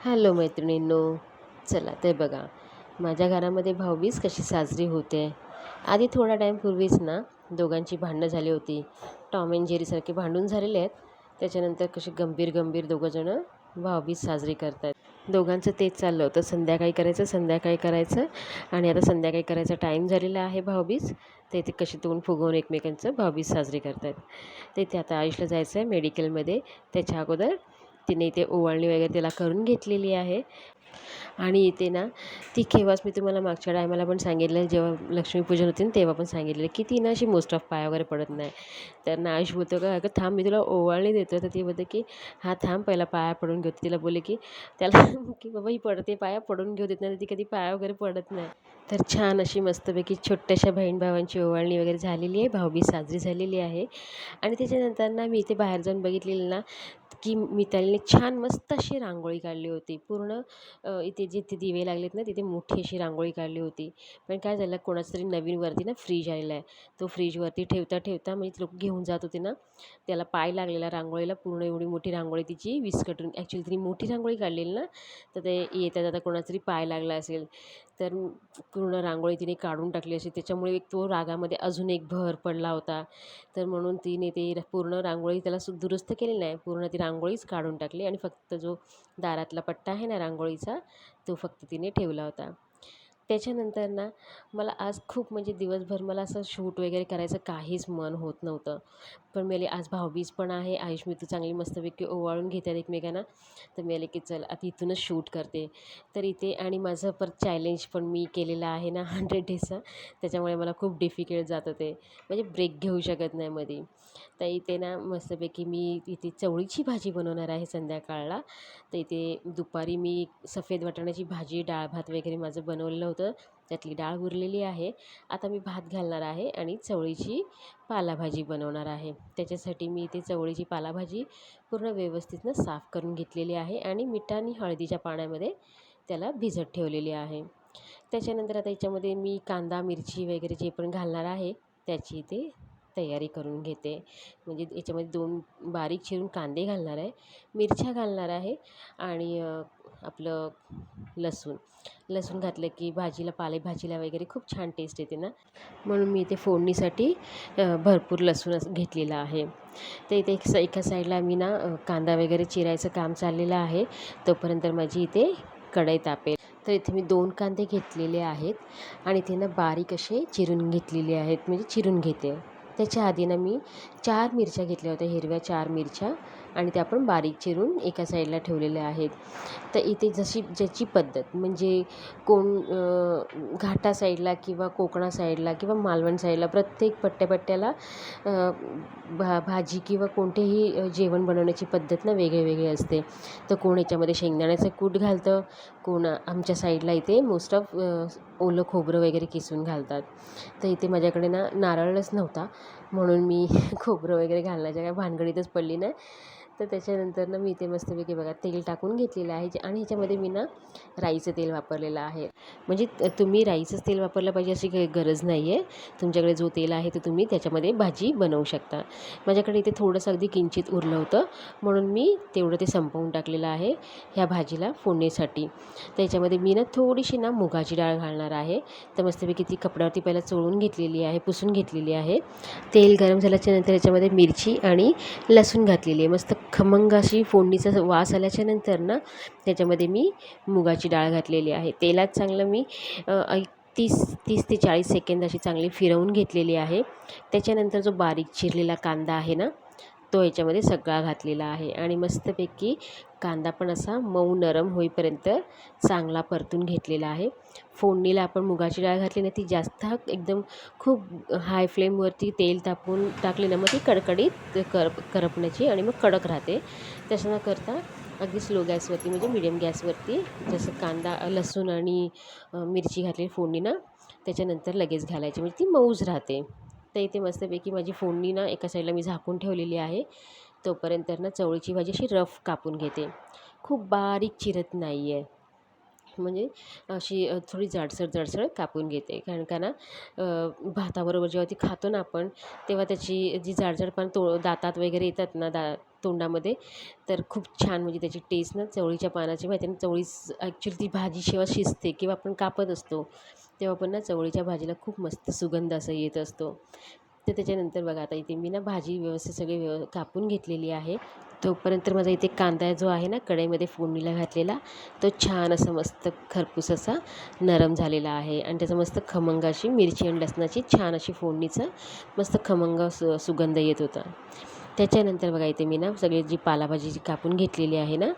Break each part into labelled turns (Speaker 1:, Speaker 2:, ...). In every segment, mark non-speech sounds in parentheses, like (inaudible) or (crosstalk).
Speaker 1: Hello मैत्रिणींनो चला ते बघा. माझ्या घरामध्ये भाऊबीज कशी साजरी होते? आधी थोडा टाईम पूर्वीच ना दोघांची भांडणं झाली होती. टॉम अँड जेरीसारखे भांडून झालेले आहेत. त्याच्यानंतर कशी गंभीर गंभीर दोघंजणं भाऊबीज साजरी करतात दोघांचं तेच चाललं होतं. संध्याकाळी करायचं संध्याकाळी करायचं. आणि आता संध्याकाळी करायचा टाईम झालेला आहे भाऊबीज. ते ते कशी तोंड फुगवून एकमेकांचं भाऊबीज साजरी करतात ते ते आता आयुषला जायचं आहे मेडिकलमध्ये त्याच्या अगोदर तिने इथे ओवाळणी वगैरे त्याला करून घेतलेली आहे. आणि इथे ना ती केव्हाच मी तुम्हाला मागच्या टायमाला पण सांगितलं जेव्हा लक्ष्मीपूजन होती ना तेव्हा पण सांगितलेलं की ती ना अशी मोस्ट ऑफ पाया वगैरे पडत नाही. तर ना आयुष बोलतो का अगं थांब मी तुला ओवाळणी देतो. तर ती बोलते की हा थांब पहिला पाया पडून घेऊ. तिला बोलले की त्याला (laughs) की बाबा ही पडते पाया पडून घेऊ देत नाही ती कधी पाया वगैरे पडत नाही. तर छान अशी मस्तपैकी छोट्याशा बहीण भावांची ओवाळणी वगैरे झालेली आहे भाऊबी साजरी झालेली आहे. आणि त्याच्यानंतर ना मी इथे बाहेर जाऊन बघितलेलं ना की मितालीने छान मस्त अशी रांगोळी काढली होती. पूर्ण इथे जिथे दिवे लागलेत ना तिथे मोठी अशी रांगोळी काढली होती. पण काय झालं कोणाचं तरी नवीनवरती ना फ्रीज आलेला आहे. तो फ्रीजवरती ठेवता ठेवता म्हणजे लोक घेऊन जात होते ना त्याला पाय लागलेला रांगोळीला. पूर्ण एवढी मोठी रांगोळी तिची विस्कटून ॲक्च्युली तिने मोठी रांगोळी काढलेली ना तर ते येता जाता कोणाचा तरी पाय लागला असेल. तर पूर्ण रांगोळी तिने काढून टाकली अशी. त्याच्यामुळे तो रागामध्ये अजून एक भर पडला होता. तर म्हणून तिने ते पूर्ण रांगोळी त्याला सु दुरुस्त केली नाही. पूर्ण ती रांगोळीच काढून टाकली आणि फक्त जो दारातला पट्टा आहे ना रांगोळीचा तो फक्त तिने ठेवला होता. त्याच्यानंतर ना मला आज खूप म्हणजे दिवसभर मला असं शूट वगैरे करायचं काहीच मन होत नव्हतं. पण मी आज भाऊबीज पण आहे. आयुष मी तू चांगली मस्तपैकी ओवाळून घेतात एकमेकांना. तर मी आले की चल आता इथूनच शूट करते. तर इथे आणि माझं परत चॅलेंज पण मी केलेलं आहे ना हंड्रेड डेजचं त्याच्यामुळे मला खूप डिफिकल्ट जात ते. म्हणजे ब्रेक घेऊ शकत नाही मध्ये तर इथे ना मस्तपैकी मी इथे चवळीची भाजी बनवणार आहे संध्याकाळला. तर इथे दुपारी मी सफेद वाटाण्याची भाजी डाळ भात वगैरे माझं बनवलेलं होतं. त्यातली डाळ उरलेली आहे. आता मी भात घालणार आहे आणि चवळीची पालाभाजी बनवणार आहे. त्याच्यासाठी मी इथे चवळीची पालाभाजी पूर्ण व्यवस्थितनं साफ करून घेतलेली आहे आणि मिठाने आणि हळदीच्या पाण्यामध्ये त्याला भिजत ठेवलेली आहे. त्याच्यानंतर आता याच्यामध्ये मी कांदा मिरची वगैरे जे पण घालणार आहे त्याची इथे तयारी करून घेते. म्हणजे याच्यामध्ये दोन बारीक चिरून कांदे घालणार आहे मिरच्या घालणार आहे आणि आपलं लसूण. लसूण घातलं की भाजीला पालेभाजीला वगैरे खूप छान टेस्ट येते ना. म्हणून मी इथे फोडणीसाठी भरपूर लसूण घेतलेला आहे. तर इथे एक एका साईडला मी ना कांदा वगैरे चिरायचं काम चाललेलं आहे. तोपर्यंत माझी इथे कढई तापेल. तर इथे मी दोन कांदे घेतलेले आहेत आणि इथे ना बारीक असे चिरून घेतलेले आहेत. म्हणजे चिरून घेते. त्याच्या आधी ना मी चार मिरच्या घेतल्या होत्या हिरव्या चार मिरच्या. आणि त्या आपण बारीक चिरून एका साईडला ठेवलेल्या आहेत. तर इथे जशी ज्याची पद्धत म्हणजे कोण घाटा साईडला किंवा कोकणा साईडला किंवा मालवण साईडला प्रत्येक पट्ट्यापट्ट्याला भा भाजी किंवा कोणतेही जेवण बनवण्याची पद्धत ना वेगळी वेगळी असते. तर कोण याच्यामध्ये शेंगदाण्याचं कूट घालतं कोण आमच्या साईडला इथे मोस्ट ऑफ ओलं खोबरं वगैरे किसून घालतात. तर इथे माझ्याकडे ना नारळच नव्हता म्हणून मी (laughs) खोबरं वगैरे घालण्याच्या काय भानगडीतच पडली नाही. तर त्याच्यानंतर ना मी इथे मस्तपैकी बघा तेल टाकून घेतलेलं आहे जे आणि ह्याच्यामध्ये मी ना राईचं तेल वापरलेलं आहे. म्हणजे तुम्ही राईचंच तेल वापरलं पाहिजे अशी काही गरज नाही आहे तुमच्याकडे जो तेल आहे ते तुम्ही त्याच्यामध्ये भाजी बनवू शकता. माझ्याकडे इथे थोडंसं अगदी किंचित उरलं होतं म्हणून मी तेवढं ते संपवून टाकलेलं आहे ह्या भाजीला फोडणीसाठी. त्याच्यामध्ये मी ना थोडीशी ना मुगाची डाळ घालणार आहे. तर मस्तपैकी ती कपड्यावरती पहिला चोळून घेतलेली आहे पुसून घेतलेली आहे. तेल गरम झाल्याच्यानंतर याच्यामध्ये मिरची आणि लसूण घातलेली आहे. मस्त खमंग अशी फोडणीचा वास आल्याच्यानंतर ना त्याच्यामध्ये मी मुगाची डाळ घातलेली आहे. तेलात चांगलं मी तीस तीस ते चाळीस सेकंद अशी चांगली फिरवून घेतलेली आहे. त्याच्यानंतर जो बारीक चिरलेला कांदा आहे ना तो याच्यामध्ये सगळा घातलेला आहे. आणि मस्तपैकी कांदा पण असा मऊ नरम होईपर्यंत चांगला परतून घेतलेला आहे. फोडणीला आपण मुगाची डाळ घातली ना ती जास्त एकदम खूप हाय फ्लेमवरती तेल तापून टाकली ना मग ती कडकडीत कर करपण्याची आणि मग कडक राहते. तसं न करता अगदी स्लो गॅसवरती म्हणजे मिडियम गॅसवरती जसं कांदा लसूण आणि मिरची घातली फोडणी ना त्याच्यानंतर लगेच घालायची म्हणजे ती मऊज राहते. तर इथे मस्तपैकी माझी फोडणी ना एका साईडला मी झाकून ठेवलेली आहे. तोपर्यंत ना चवळीची भाजी अशी रफ कापून घेते. खूप बारीक चिरत नाही आहे म्हणजे अशी थोडी जाडसर जाडसर कापून घेते. कारण का ना भाताबरोबर जेव्हा ती खातो ना आपण तेव्हा त्याची जी जाडजाडपण तो दातात वगैरे येतात ना दा तोंडामध्ये तर खूप छान म्हणजे त्याची टेस्ट ना चवळीच्या पानाची माहिती आहे ना ॲक्च्युली ती भाजी जेव्हा शिजते किंवा आपण कापत असतो तेव्हा पण ना चवळीच्या भाजीला खूप मस्त सुगंध असा येत असतो. तर त्याच्यानंतर बघा आता इथे मी ना भाजी व्यवस्थित सगळी व्यव कापून घेतलेली आहे. तोपर्यंत माझा इथे कांदा जो आहे ना कढईमध्ये फोडणीला घातलेला तो छान असा मस्त खरपूस असा नरम झालेला आहे. आणि त्याचा मस्त खमंग अशी मिरची आणि लसणाची छान अशी फोडणीचा मस्त खमंग सु सुगंध येत होता. त्याच्यानंतर बघा इथे मी ना सगळी जी पालाभाजी जी कापून घेतलेली आहे ना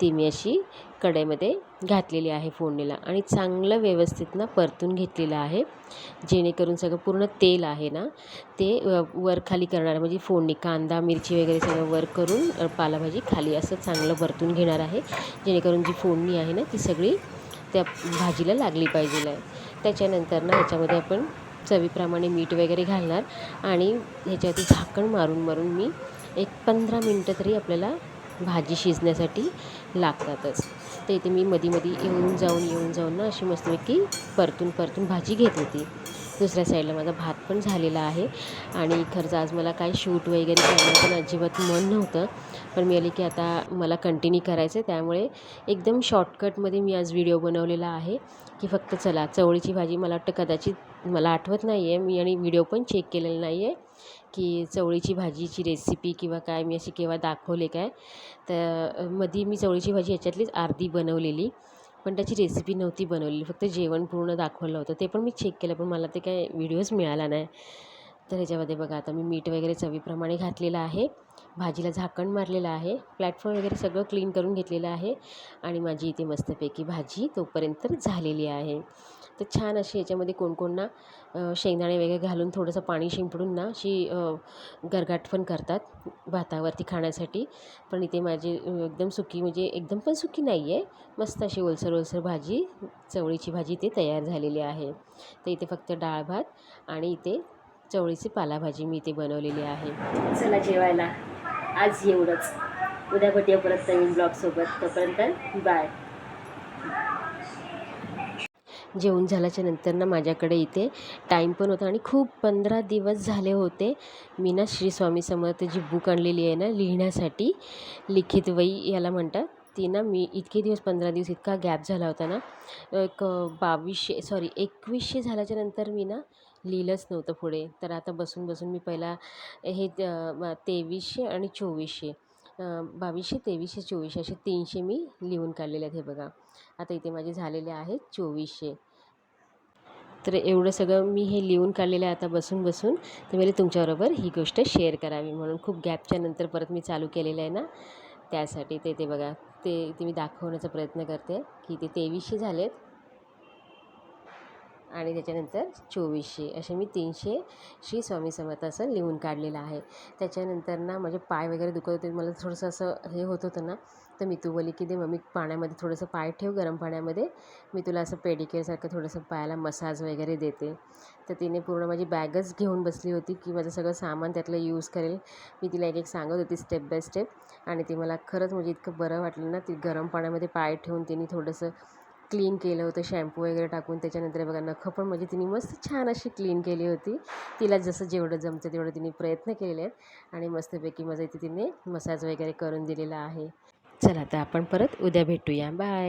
Speaker 1: ती मी अशी कढईमध्ये घातलेली आहे फोडणीला आणि चांगलं व्यवस्थित ना परतून घेतलेलं आहे जेणेकरून सगळं पूर्ण तेल आहे ना ते वर खाली करणार म्हणजे फोडणी कांदा मिरची वगैरे सगळं वर करून पालाभाजी खाली असं चांगलं परतून घेणार आहे जेणेकरून जी फोडणी आहे ना ती सगळी त्या भाजीला लागली पाहिजे. त्याच्यानंतर ना ह्याच्यामध्ये आपण चवीप्रमाणे मीठ वगैरे घालणार आणि ह्याच्यावरती झाकण मारून मारून मी एक पंधरा मिनटं तरी आपल्याला भाजी शिजण्यासाठी लागतातच. तर इथे मी मध्ये मध्ये येऊन जाऊन येऊन जाऊन ना अशी मस्तपैकी परतून परतून भाजी घेत होती. दुसऱ्या साईडला माझा भात पण झालेला आहे आणि खरंच आज मला काय शूट वगैरे करण्याचं पण अजिबात मन नव्हतं. पण मी आली की आता मला कंटिन्यू करायचं आहे त्यामुळे एकदम शॉर्टकटमध्ये मी आज व्हिडिओ बनवलेला आहे. की फक्त चला चवळीची भाजी मला वाटतं कदाचित मला आठवत नाही आहे मी आणि व्हिडिओ पण चेक केलेला नाही आहे की चवळीची भाजीची रेसिपी किंवा काय मी अशी केव्हा दाखवले काय. तर मध्ये मी चवळीची भाजी ह्याच्यातलीच अर्धी बनवलेली पण त्याची रेसिपी नव्हती बनवलेली. फक्त जेवण पूर्ण दाखवलं होतं. ते पण मी चेक केलं पण मला ते काय व्हिडिओज मिळाला नाही. तर ह्याच्यामध्ये बघा आता मी मीठ वगैरे चवीप्रमाणे घातलेलं आहे. भाजीला झाकण मारलेलं आहे. प्लॅटफॉर्म वगैरे सगळं क्लीन करून घेतलेलं आहे. आणि माझी इथे मस्तपैकी भाजी तोपर्यंत झालेली आहे. तर छान अशी याच्यामध्ये कोण ना शेंगदाणे वगैरे घालून थोडंसं पाणी शिंपडून ना अशी गरगाट पण करतात भातावरती खाण्यासाठी. पण इथे माझी एकदम सुकी म्हणजे एकदम पण सुकी नाही आहे मस्त अशी ओलसर ओलसर भाजी चवळीची भाजी इथे तयार झालेली आहे. तर इथे फक्त डाळ भात आणि इथे चवळीची पालाभाजी मी इथे बनवलेली आहे. चला जेवायला. आज एवढंच. उद्या भेटूया परत नवीन ब्लॉगसोबत तोपर्यंत बाय जेवण झाल्याच्यानंतर ना माझ्याकडे इथे टाईम पण होता आणि खूप पंधरा दिवस झाले होते. मी ना श्री स्वामी समर्थ जी बुक आणलेली आहे ना लिहिण्यासाठी. लिखित वही याला म्हणतात. ती ना मी इतके दिवस पंधरा दिवस इतका गॅप झाला होता ना. एक बावीसशे सॉरी एकवीसशे झाल्याच्यानंतर मी ना लिहिलंच नव्हतं पुढे. तर आता बसून बसून मी पहिला हे तेवीसशे आणि चोवीसशे बावीसशे तेवीसशे चोवीसशे असे तीनशे मी लिहून काढलेले आहेत हे बघा. आता इथे माझे झालेले आहेत चोवीसशे. तर एवढं सगळं मी हे लिहून काढलेलं आहे आता बसून बसून. तर मला तुमच्याबरोबर ही गोष्ट शेअर करावी म्हणून खूप गॅपच्या नंतर परत मी चालू केलेलं आहे ना त्यासाठी ते ते बघा. ते ते मी दाखवण्याचा प्रयत्न करते की ते तेवीसशे झालेत. आणि त्याच्यानंतर चोवीसशे असे मी तीनशे श्री स्वामी समर्थ असं लिहून काढलेलं आहे. त्याच्यानंतर ना माझे पाय वगैरे दुखत होते. मला थोडंसं असं हे होत होतं ना तर मी तू बोली की दे मम्मी पाण्यामध्ये थोडंसं पाय ठेव गरम पाण्यामध्ये. मी तुला असं पेडिकेअरसारखं थोडंसं पायाला मसाज वगैरे देते. तर तिने पूर्ण माझी बॅगच घेऊन बसली होती की माझं सगळं सामान त्यातलं यूज करेल. मी तिला एक एक सांगत होती स्टेप बाय स्टेप आणि ती मला खरंच म्हणजे इतकं बरं वाटलं ना ती गरम पाण्यामध्ये पाय ठेवून तिने थोडंसं क्लीन केलं होतं शॅम्पू वगैरे टाकून. त्याच्यानंतर बघा नखं पण म्हणजे तिने मस्त छान अशी क्लीन केली होती. तिला जसं जेवढं जमतं तेवढं तिने प्रयत्न केलेले आहेत. आणि मस्तपैकी माझं इथे तिने मसाज वगैरे करून दिलेला आहे. चला तर आपण परत उद्या भेटूया. बाय!